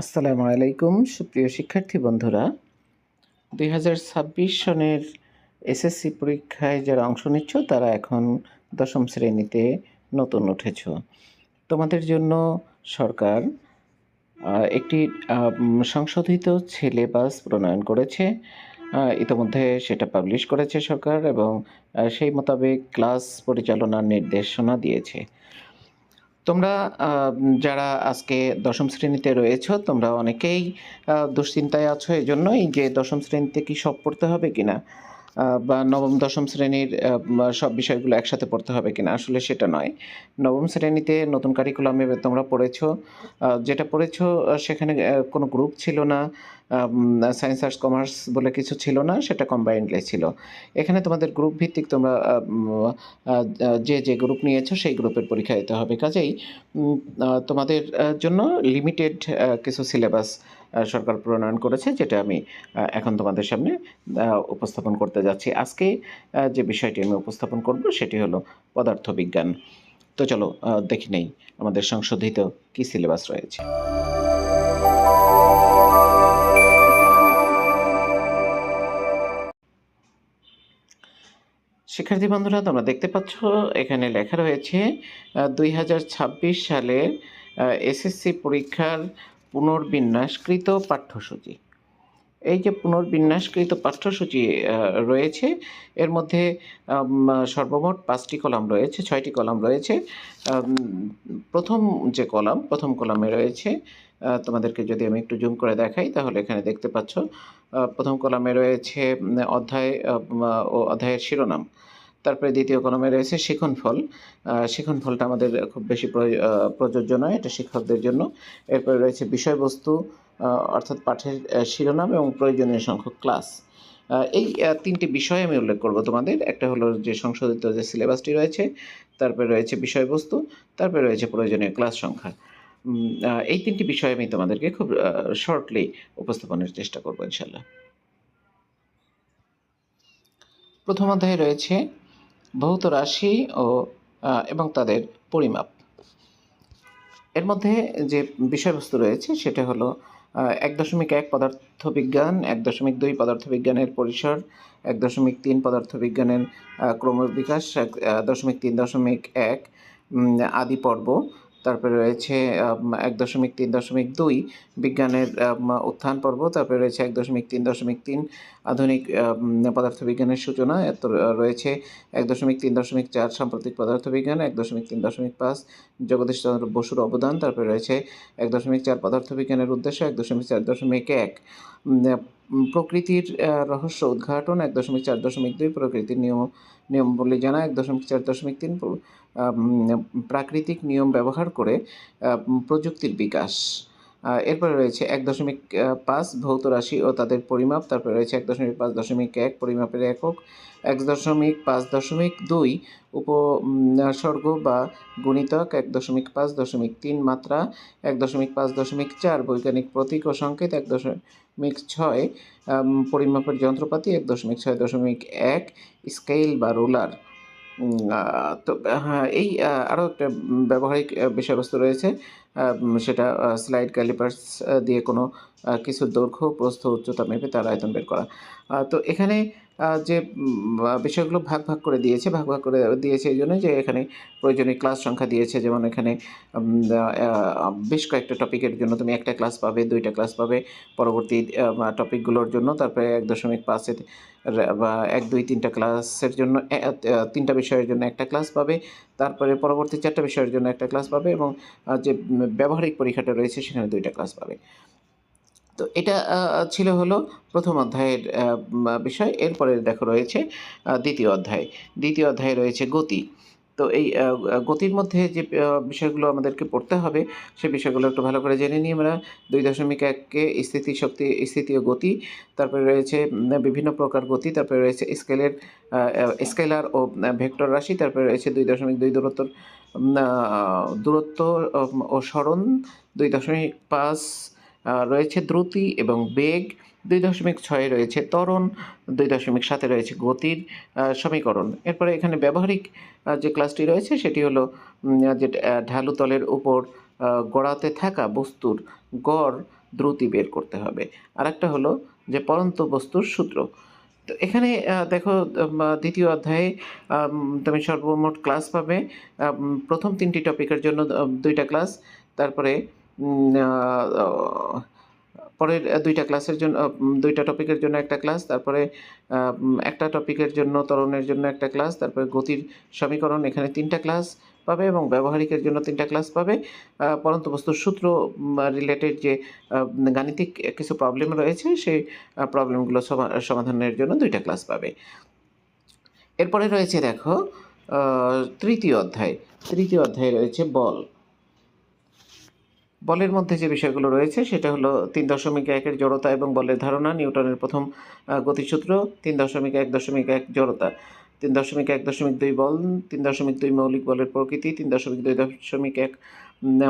আসসালামু আলাইকুম, সুপ্রিয় শিক্ষার্থী বন্ধুরা। দুই হাজার ছাব্বিশ সনের এসএসসি পরীক্ষায় যারা অংশ নিচ্ছ, তারা এখন দশম শ্রেণীতে নতুন উঠেছ। তোমাদের জন্য সরকার একটি সংশোধিত সিলেবাস প্রণয়ন করেছে। ইতোমধ্যে সেটা পাবলিশ করেছে সরকার এবং সেই মোতাবেক ক্লাস পরিচালনার নির্দেশনা দিয়েছে। তোমরা যারা আজকে দশম শ্রেণীতে রয়েছো, তোমরা অনেকেই দুশ্চিন্তায় আছো এই জন্যই যে দশম শ্রেণীতে কি সব পড়তে হবে কিনা। বা নবম, দশম শ্রেণির সব বিষয়গুলো একসাথে পড়তে হবে কিনা, আসলে সেটা নয়। নবম শ্রেণীতে নতুন কারিকুলামে তোমরা পড়েছো। যেটা পড়েছো সেখানে কোনো গ্রুপ ছিল না সায়েন্স আর্টস কমার্স বলে কিছু ছিল না, সেটা কম্বাইন্ডলি ছিল। এখানে তোমাদের গ্রুপ ভিত্তিক তোমরা যে যে গ্রুপ নিয়েছো, সেই গ্রুপের পরীক্ষা দিতে হবে। কাজেই তোমাদের জন্য লিমিটেড কিছু সিলেবাস সরকার প্রণয়ন করেছে, যেটা আমি এখন তোমাদের সামনে উপস্থাপন করতে যাচ্ছি। আজকে যে বিষয়টি আমি উপস্থাপন করব সেটি হলো পদার্থবিজ্ঞান। তো চলো দেখি নেই আমাদের সংশোধিত কি সিলেবাস রয়েছে। শিক্ষার্থী বন্ধুরা, তোমরা দেখতে পাচ্ছ, এখানে লেখা রয়েছে দুই সালের এসএসসি পরীক্ষার পুনর্বিন্যাসকৃত পাঠ্যসূচি। এই যে পুনর্বিন্যাসকৃত পাঠ্যসূচি রয়েছে, এর মধ্যে সর্বমোট পাঁচটি কলাম রয়েছে, ছয়টি কলাম রয়েছে। প্রথম যে কলাম, প্রথম কলামে রয়েছে তোমাদেরকে যদি আমি একটু জুম করে দেখাই, তাহলে এখানে দেখতে পাচ্ছ প্রথম কলামে রয়েছে অধ্যায় ও অধ্যায়ের শিরোনাম। তারপরে দ্বিতীয় কলমে রয়েছে শিখনফল আহ, শিখনফলটা আমাদের খুব বেশি প্রয়- প্রযোজ্য নয় এটা শিক্ষকদের জন্য। এরপরে রয়েছে বিষয়বস্তু অর্থাৎ পাঠের শিরোনাম এবং প্রয়োজনীয় সংখ্যক ক্লাস। এই তিনটি বিষয় আমি উল্লেখ করব তোমাদের। একটা হলো যে সংশোধিত যে সিলেবাসটি রয়েছে তারপরে রয়েছে বিষয়বস্তু তারপরে রয়েছে প্রয়োজনীয় ক্লাস সংখ্যা। এই তিনটি বিষয় আমি তোমাদেরকে খুব শর্টলি উপস্থাপনের চেষ্টা করব ইনশাল্লাহ প্রথম অধ্যায়ে রয়েছে ভৌত রাশি ও এবং তাদের পরিমাপ। এর মধ্যে যে বিষয়বস্তু রয়েছে সেটা হলো এক দশমিক এক পদার্থবিজ্ঞান এক দশমিক দুই পদার্থবিজ্ঞানের পরিসর, এক দশমিক তিন পদার্থবিজ্ঞানের ক্রমবিকাশ, এক দশমিক তিন দশমিক এক আদি পর্ব। তারপরে রয়েছে এক দশমিক তিন দশমিক দুই বিজ্ঞানের উত্থান পর্ব, তারপরে রয়েছে এক দশমিক তিন দশমিক তিন আধুনিক পদার্থবিজ্ঞানের সূচনা রয়েছে এক দশমিক তিন দশমিক চার সাম্প্রতিক পদার্থবিজ্ঞান, এক দশমিক তিন দশমিক পাঁচ জগদীশ চন্দ্র বসুর অবদান, তারপরে রয়েছে এক দশমিক চার পদার্থবিজ্ঞানের উদ্দেশ্য, এক দশমিক চার দশমিক এক প্রকৃতির রহস্য উদ্ঘাটন, এক দশমিক চার দশমিক দুই প্রকৃতির নিয়ম নিয়মবলী জানা এক দশমিক চার দশমিক তিন প্র- প্রাকৃতিক নিয়ম ব্যবহার করে প্রযুক্তির বিকাশ। এরপরে রয়েছে এক দশমিক পাঁচ ভৌত রাশি ও তাদের পরিমাপ। তারপরে রয়েছে এক দশমিক পাঁচ দশমিক এক পরিমাপের একক। এক দশমিক পাঁচ দশমিক দুই উপসর্গ বা গুণিতক। এক দশমিক পাঁচ দশমিক তিন মাত্রা। এক দশমিক পাঁচ দশমিক চার বৈজ্ঞানিক প্রতীক ও সংকেত। এক দশমিক ছয় পরিমাপের যন্ত্রপাতি। এক দশমিক ছয় দশমিক এক স্কেল বা রোলার। তো হ্যাঁ এই আরও একটা ব্যবহারিক বিষয়বস্তু রয়েছে। সেটা স্লাইড ক্যালিপার্স দিয়ে কোনো কিছু দৈর্ঘ্য, প্রস্থ, উচ্চতা মেপে তার আয়তন বের করা। তো এখানে যে বিষয়গুলো ভাগ ভাগ করে দিয়েছে, ভাগ ভাগ করে দিয়েছে এই জন্য যে, এখানে প্রয়োজনীয় ক্লাস সংখ্যা দিয়েছে। যেমন এখানে বেশ কয়েকটা টপিকের জন্য তুমি একটা ক্লাস পাবে, দুইটা ক্লাস পাবে পরবর্তী টপিকগুলোর জন্য। তারপরে এক দশমিক পাঁচের বা এক, দুই, তিনটা ক্লাসের জন্য তিনটা বিষয়ের জন্য একটা ক্লাস পাবে। তারপরে পরবর্তী চারটা বিষয়ের জন্য একটা ক্লাস পাবে এবং যে, ব্যবহারিক পরীক্ষাটা রয়েছে সেখানে দুইটা ক্লাস পাবে। তো এটা ছিল হলো প্রথম অধ্যায়ের বিষয়। এরপরে দেখো রয়েছে দ্বিতীয় অধ্যায়। দ্বিতীয় অধ্যায়ে রয়েছে গতি। তো এই গতির মধ্যে যে বিষয়গুলো আমাদেরকে পড়তে হবে সে বিষয়গুলো একটু ভালো করে জেনে নিই আমরা দুই দশমিক এককে স্থিতি শক্তি স্থিতি ও গতি তারপরে রয়েছে বিভিন্ন প্রকার গতি তারপরে রয়েছে স্কেলের স্কেলার ও ভেক্টর রাশি তারপরে রয়েছে দুই দশমিক দুই দূরত্ব উম, আহ, দূরত্ব ও সরণ দুই দশমিক পাঁচ রয়েছে দ্রুতি এবং বেগ, দুই দশমিক ছয়ে রয়েছে ত্বরণ, দুই দশমিক সাতে রয়েছে গতির সমীকরণ। এরপরে এখানে ব্যবহারিক যে ক্লাসটি রয়েছে সেটি হলো যে ঢালু তলের উপর গড়াতে থাকা বস্তুর গড় দ্রুতি বের করতে হবে। আরেকটা হলো যে পরন্ত বস্তুর সূত্র। তো এখানে দেখো দ্বিতীয় অধ্যায়ে তুমি সর্বমোট ক্লাস পাবে। প্রথম তিনটি টপিকের জন্য দুইটা ক্লাস তারপরে পরের দুইটা ক্লাসের জন্য দুইটা টপিকের জন্য একটা ক্লাস তারপরে একটা টপিকের জন্য, ত্বরণের জন্য একটা ক্লাস তারপরে গতির সমীকরণ, এখানে তিনটা ক্লাস পাবে এবং ব্যবহারিকের জন্য তিনটা ক্লাস পাবে। পরন্ত বস্তুর সূত্র রিলেটেড যে গাণিতিক কিছু প্রবলেম রয়েছে, সেই প্রবলেমগুলো সমাধানের জন্য দুইটা ক্লাস পাবে। এরপরে রয়েছে দেখো তৃতীয় অধ্যায়। তৃতীয় অধ্যায়ে রয়েছে বল। বলের মধ্যে যে বিষয়গুলো রয়েছে, সেটা হলো তিন দশমিক একের জড়তা এবং বলের ধারণা, নিউটনের প্রথম গতিসূত্র, তিন দশমিক এক দশমিক এক জড়তা। তিন দশমিক এক দশমিক দুই বল, তিন দশমিক দুই মৌলিক বলের প্রকৃতি, তিন দশমিক দুই দশমিক এক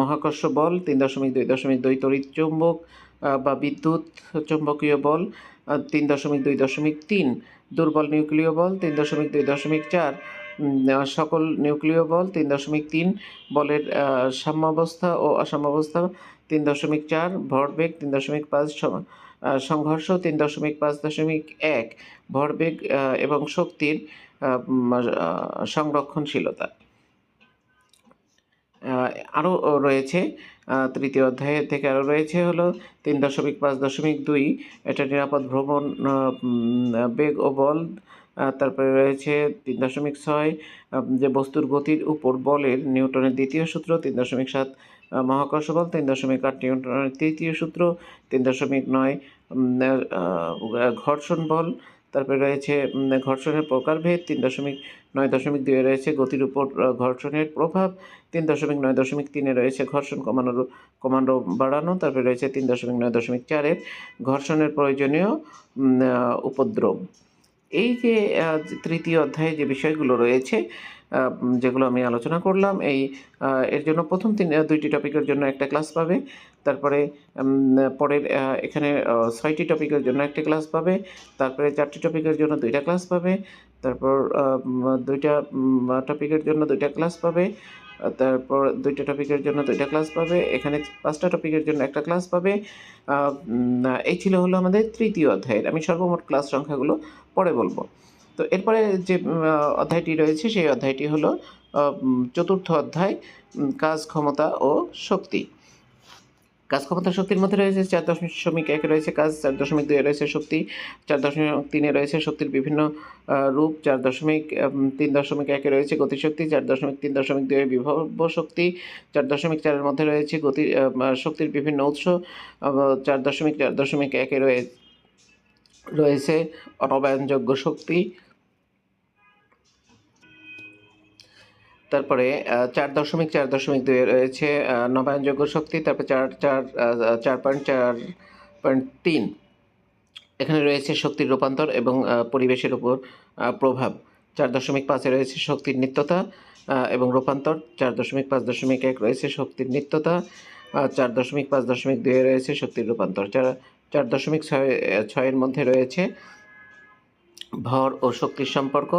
মহাকর্ষ বল, তিন দশমিক দুই দশমিক দুই তড়িৎ চৌম্বক বা বিদ্যুৎ চৌম্বকীয় বল তিন দশমিক দুই দশমিক তিন দুর্বল নিউক্লিয় বল, তিন দশমিক দুই দশমিক চার সকল নিউক্লিয় বল তিন দশমিক তিন বলের সাম্যাবস্থা ও অসাম্যাবস্থা তিন দশমিক চার, ভরবেগ তিন দশমিক পাঁচ সংঘর্ষ তিন দশমিক পাঁচ দশমিক এক, ভরবেগ এবং শক্তির সংরক্ষণশীলতা। আরও রয়েছে তৃতীয় অধ্যায় থেকে আরও রয়েছে হলো তিন দশমিক পাঁচ দশমিক দুই। এটা নিরাপদ ভ্রমণ বেগ ও বল। তারপরে রয়েছে তিন দশমিক ছয় যে বস্তুর গতির উপর বলের নিউটনের দ্বিতীয় সূত্র, তিন দশমিক সাত মহাকর্ষ বল, তিন দশমিক আট নিউটনের তৃতীয় সূত্র, তিন দশমিক নয় ঘর্ষণ বল তারপরে রয়েছে ঘর্ষণের প্রকারভেদ তিন দশমিক নয় দশমিক দুয়ে রয়েছে গতির উপর ঘর্ষণের প্রভাব। তিন দশমিক নয় দশমিক তিনে রয়েছে ঘর্ষণ কমানোর কমান্ড বাড়ানো। তারপরে রয়েছে তিন দশমিক নয় দশমিক চারের ঘর্ষণের প্রয়োজনীয় উপদ্রব। এই যে তৃতীয় অধ্যায়ে যে বিষয়গুলো রয়েছে যেগুলো আমি আলোচনা করলাম, এই এর জন্য প্রথম তিন দুইটি টপিকের জন্য একটা ক্লাস পাবে। তারপরে পরের এখানে ছয়টি টপিকের জন্য একটা ক্লাস পাবে। তারপরে চারটি টপিকের জন্য দুইটা ক্লাস পাবে। তারপর দুইটা টপিকের জন্য দুইটা ক্লাস পাবে। তারপর দুইটা টপিকের জন্য দুইটা ক্লাস পাবে। এখানে পাঁচটা টপিকের জন্য একটা ক্লাস পাবে। এই ছিল হলো আমাদের তৃতীয় অধ্যায়ের, আমি সর্বমোট ক্লাস সংখ্যাগুলো পরে বলব। তো এরপরে যে অধ্যায়টি রয়েছে, সেই অধ্যায়টি হলো চতুর্থ অধ্যায় কাজ ক্ষমতা ও শক্তি। কাজ ক্ষমতা শক্তির মধ্যে রয়েছে চার দশমিক একে, রয়েছে কাজ, চার দশমিক দুয়ে রয়েছে শক্তি, চার দশমিক তিনে, রয়েছে শক্তির বিভিন্ন রূপ, চার দশমিক তিন দশমিক একে, রয়েছে গতিশক্তি, চার দশমিক তিন দশমিক দুয়ে বিভব শক্তি, চার দশমিক চারের মধ্যে রয়েছে গতি শক্তির বিভিন্ন উৎস চার দশমিক চার দশমিক একে, রয়ে রয়েছে অনবায়নযোগ্য শক্তি। তারপরে চার দশমিক চার দশমিক দুই রয়েছে নবায়নযোগ্য শক্তি, তারপরে চার চার চার পয়েন্ট চার পয়েন্ট তিন। এখানে রয়েছে শক্তির রূপান্তর এবং পরিবেশের উপর প্রভাব। চার দশমিক পাঁচে রয়েছে শক্তির নিত্যতা এবং রূপান্তর। চার দশমিক পাঁচ দশমিক এক রয়েছে শক্তির নিত্যতা চার দশমিক পাঁচ দশমিক দুয়ে রয়েছে শক্তির রূপান্তর। চার চার দশমিক ছয় ছয়ের মধ্যে রয়েছে ভর ও শক্তির সম্পর্ক।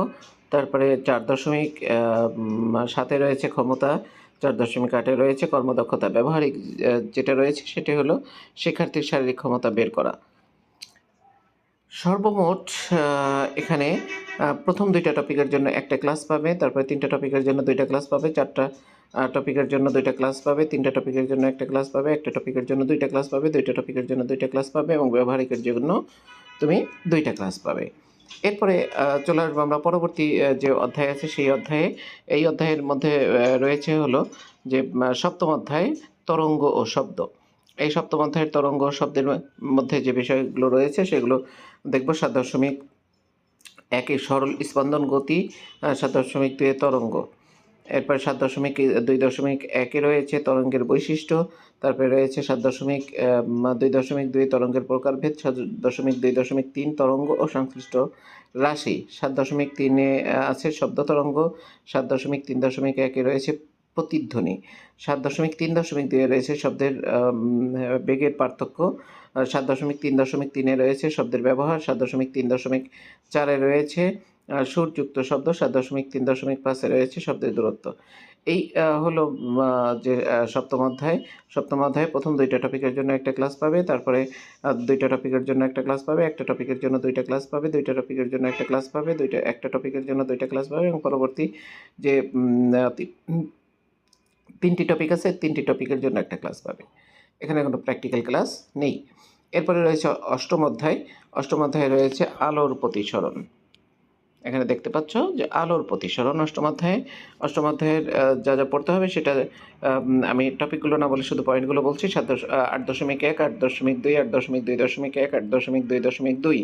তারপরে চার দশমিক সাতে রয়েছে ক্ষমতা, চার দশমিক আটে রয়েছে কর্মদক্ষতা, ব্যবহারিক যেটা রয়েছে সেটি হলো শিক্ষার্থীর শারীরিক ক্ষমতা বের করা। সর্বমোট এখানে প্রথম দুইটা টপিকের জন্য একটা ক্লাস পাবে, তারপরে তিনটা টপিকের জন্য দুইটা ক্লাস পাবে, চারটা টপিকের জন্য দুইটা ক্লাস পাবে, তিনটা টপিকের জন্য একটা ক্লাস পাবে, একটা টপিকের জন্য দুইটা ক্লাস পাবে, দুইটা টপিকের জন্য দুইটা ক্লাস পাবে এবং ব্যবহারিকের জন্য তুমি দুইটা ক্লাস পাবে। এরপরে চলে আসব আমরা পরবর্তী যে অধ্যায় আছে সেই অধ্যায়ে। এই অধ্যায়ের মধ্যে রয়েছে হলো যে সপ্তম অধ্যায় তরঙ্গ ও শব্দ। এই সপ্তম অধ্যায়ের তরঙ্গ শব্দের মধ্যে যে বিষয়গুলো রয়েছে সেগুলো দেখব। সাত দশমিক একে সরল স্পন্দন গতি সাত দশমিক দুয়ে তরঙ্গ। এরপর সাত দশমিক দুই দশমিক একে রয়েছে তরঙ্গের বৈশিষ্ট্য। তারপরে রয়েছে সাত দশমিক দুই দশমিক দুই তরঙ্গের প্রকারভেদ, সাত দশমিক দুই দশমিক তিন তরঙ্গ ও সংশ্লিষ্ট রাশি। সাত দশমিক তিনে আছে শব্দ তরঙ্গ, সাত দশমিক তিন দশমিক একে রয়েছে প্রতিধ্বনি। সাত দশমিক তিন দশমিক দুয়ে রয়েছে শব্দের বেগের পার্থক্য। সাত দশমিক তিন দশমিক তিনে রয়েছে শব্দের ব্যবহার, সাত দশমিক তিন দশমিক চারে রয়েছে সুরযুক্ত শব্দ সাত দশমিক তিন দশমিক পাঁচে রয়েছে শব্দের দূরত্ব। এই হলো যে সপ্তম অধ্যায়। সপ্তম অধ্যায়ে প্রথম দুইটা টপিকের জন্য একটা ক্লাস পাবে, তারপরে দুইটা টপিকের জন্য একটা ক্লাস পাবে, একটা টপিকের জন্য দুইটা ক্লাস পাবে, দুইটা টপিকের জন্য একটা ক্লাস পাবে, দুইটা, একটা টপিকের জন্য দুইটা ক্লাস পাবে এবং পরবর্তী যে তিনটি টপিক আছে, তিনটি টপিকের জন্য একটা ক্লাস পাবে। এখানে কোনো প্র্যাকটিক্যাল ক্লাস নেই। এরপরে রয়েছে অষ্টম অধ্যায়। অষ্টম অধ্যায়ে রয়েছে আলোর প্রতিসরণ। এখানে দেখতে পাচ্ছ যে আলোর প্রতিসরণ অষ্টম অধ্যায়ে অষ্টম অধ্যায়ের যা যা পড়তে হবে সেটা আমি টপিকগুলো না বলে শুধু পয়েন্টগুলো বলছি সাত আট দশমিক এক আট দশমিক দুই আট দশমিক দুই দশমিক এক আট দশমিক দুই দশমিক দুই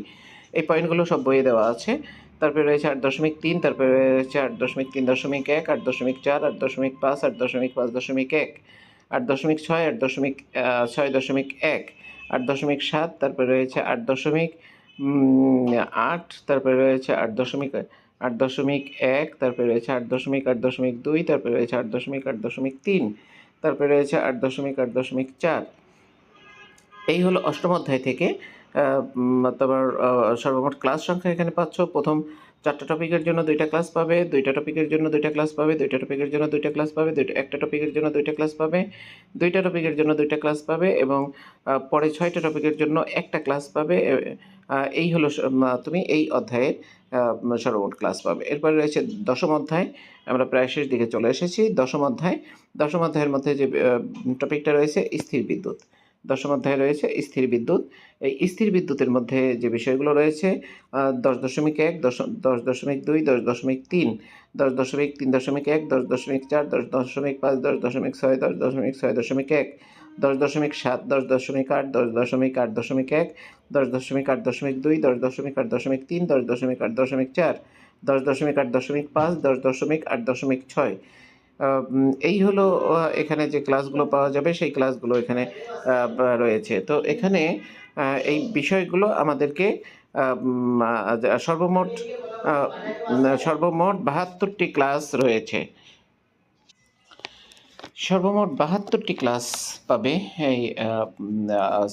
এই পয়েন্টগুলো সব বইয়ে দেওয়া আছে তারপরে রয়েছে আট দশমিক তিন তারপরে রয়েছে আট দশমিক তিন দশমিক এক আট দশমিক চার আট দশমিক পাঁচ আট দশমিক পাঁচ দশমিক এক আট দশমিক ছয় আট দশমিক ছয় দশমিক এক আট দশমিক সাত তারপরে রয়েছে আট দশমিক আট, তারপরে রয়েছে আট দশমিক আট দশমিক এক, তারপরে রয়েছে আট দশমিক আট দশমিক দুই, তারপরে রয়েছে আট দশমিক আট দশমিক তিন, তারপরে রয়েছে আট দশমিক আট দশমিক চার। এই হলো অষ্টম অধ্যায় থেকে তোমার সর্বমোট ক্লাস সংখ্যা এখানে পাচ্ছ। প্রথম চারটা টপিকের জন্য দুইটা ক্লাস পাবে, দুইটা টপিকের জন্য দুইটা ক্লাস পাবে, দুইটা টপিকের জন্য দুইটা ক্লাস পাবে, দুইটা, একটা টপিকের জন্য দুইটা ক্লাস পাবে, দুইটা টপিকের জন্য দুইটা ক্লাস পাবে এবং পরে ছয়টা টপিকের জন্য একটা ক্লাস পাবে। এই হলো তুমি এই অধ্যায়ের সর্বমোট ক্লাস পাবে। এরপরে রয়েছে দশম অধ্যায়, আমরা প্রায় শেষ দিকে চলে এসেছি। দশম অধ্যায়, দশম অধ্যায়ের মধ্যে যে টপিকটা রয়েছে, স্থির বিদ্যুৎ। দশম অধ্যায়ে রয়েছে স্থির বিদ্যুৎ এই স্থির বিদ্যুতের মধ্যে যে বিষয়গুলো রয়েছে দশ দশমিক এক দশ দশ দশমিক দুই দশ দশমিক তিন দশ দশমিক তিন দশমিক এক দশ দশমিক চার দশ দশমিক পাঁচ দশ দশমিক ছয় দশ দশমিক ছয় দশমিক এক দশ দশমিক সাত দশ দশমিক আট দশ দশমিক আট দশমিক এক দশ দশমিক আট দশমিক দুই দশ দশমিক আট দশমিক তিন দশ দশমিক আট দশমিক চার দশ দশমিক আট দশমিক পাঁচ দশ দশমিক আট দশমিক ছয় এই হলো এখানে যে ক্লাসগুলো পাওয়া যাবে, সেই ক্লাসগুলো এখানে রয়েছে। তো এখানে এই বিষয়গুলো আমাদেরকে সর্বমোট সর্বমোট বাহাত্তরটি ক্লাস রয়েছে। সর্বমোট বাহাত্তরটি ক্লাস পাবে এই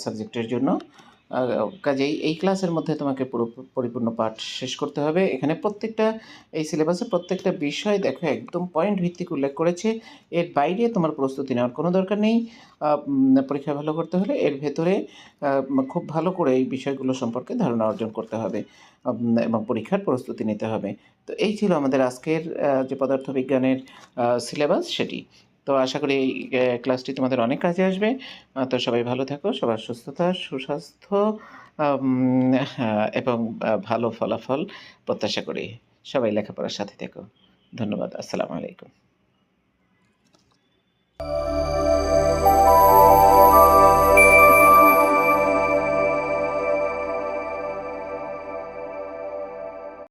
সাবজেক্টের জন্য। কাজেই এই ক্লাসের মধ্যে তোমাকে পুরো পরিপূর্ণ পাঠ শেষ করতে হবে। এখানে প্রত্যেকটা, এই সিলেবাসে প্রত্যেকটা বিষয় দেখো, একদম পয়েন্ট ভিত্তিক উল্লেখ করেছে। এর বাইরে তোমার প্রস্তুতি নেওয়ার কোনো দরকার নেই। পরীক্ষা ভালো করতে হলে এর ভেতরে খুব ভালো করে এই বিষয়গুলো সম্পর্কে ধারণা অর্জন করতে হবে এবং পরীক্ষার প্রস্তুতি নিতে হবে। তো এই ছিল আমাদের আজকের যে পদার্থবিজ্ঞানের সিলেবাস, সেটি। তো আশা করি এই ক্লাসটি তোমাদের অনেক কাজে আসবে। তো সবাই ভালো থাকো, সবার সুস্থতা, সুস্বাস্থ্য এবং ভালো ফলাফল প্রত্যাশা করি। সবাই লেখাপড়ার সাথে থেকো। ধন্যবাদ, আসসালামু আলাইকুম।